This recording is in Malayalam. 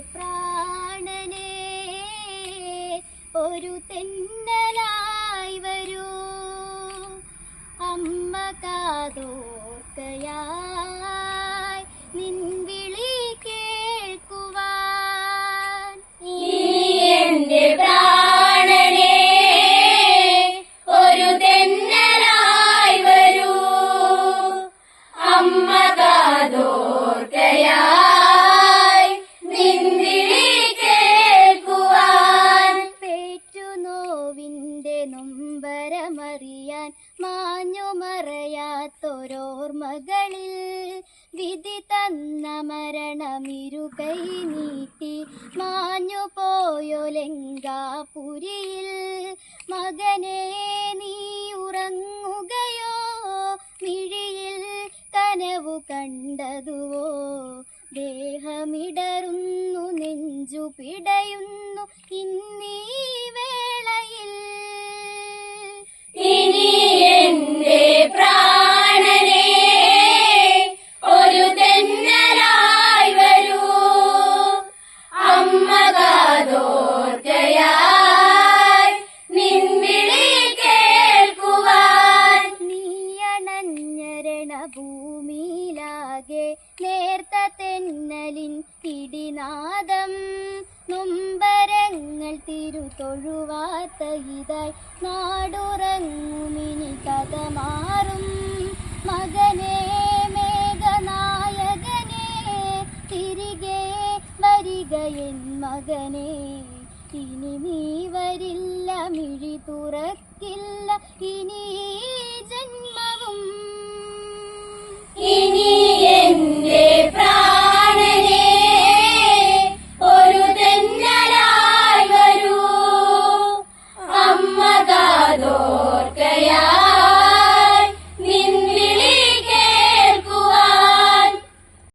പ്രാണനെ ഒരു തെന്നലായി വരൂ. അമ്മ കാതോർക്കയായി നിൻ വിളി കേൾക്കുവാൻ. എന്റെ പ്രാണനെ ഒരു തെന്നലായി വരൂ. അമ്മ മാഞ്ഞു മറയാത്തോരോർമകളിൽ വിധി തന്ന മരണമിരുകൈ നീട്ടി മാഞ്ഞു പോയൊലെങ്കാപുരിയിൽ മകനെ ഭൂമിയിലാകെ നേർത്ത തെന്നലിൻ ഇടിനാദം നൊമ്പരങ്ങൾ തിരുതൊഴുവാത്ത ഇതായി നാടുറങ്ങുമിനി കഥ മാറും മകനെ മേഘനായകനെ തിരികെ വരിക എൻ മകനെ. ഇനി നീ വരില്ല മിഴി തുറക്കില്ല ഇനി